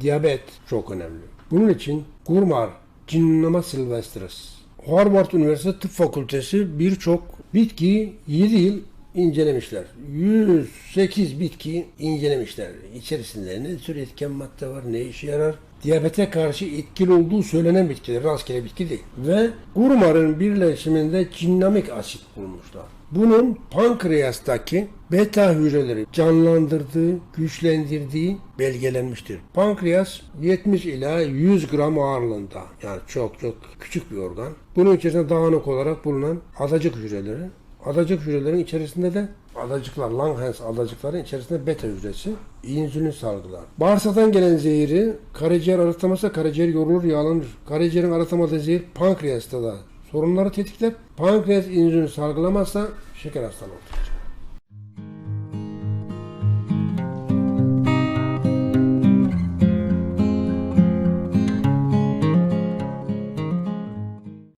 diyabet çok önemli. Bunun için Gurmar Cinnama silvestris Harvard Üniversitesi Tıp Fakültesi birçok bitki 7 yıl incelemişler. 108 bitki incelemişler. İçerisinde ne tür etken madde var, ne işe yarar, diyabete karşı etkili olduğu söylenen bitkiler, rastgele bitki değil. Ve Gurmar'ın birleşiminde cinnamik asit bulmuşlar. Bunun pankreastaki beta hücreleri canlandırdığı, güçlendirdiği belgelenmiştir. Pankreas 70 ila 100 gram ağırlığında. Yani çok çok küçük bir organ. Bunun içerisinde dağınık olarak bulunan adacık hücreleri. Adacık hücrelerin içerisinde de adacıklar, Langhans adacıkların içerisinde beta hücresi insülin salgılar. Bağırsaktan gelen zehri karaciğer arıtmazsa karaciğer yorulur, yağlanır. Karaciğerin arıtamadığı zehir pankreasta da sorunları tetikler. Pankreas insülin salgılamazsa şeker hastalığı ortaya.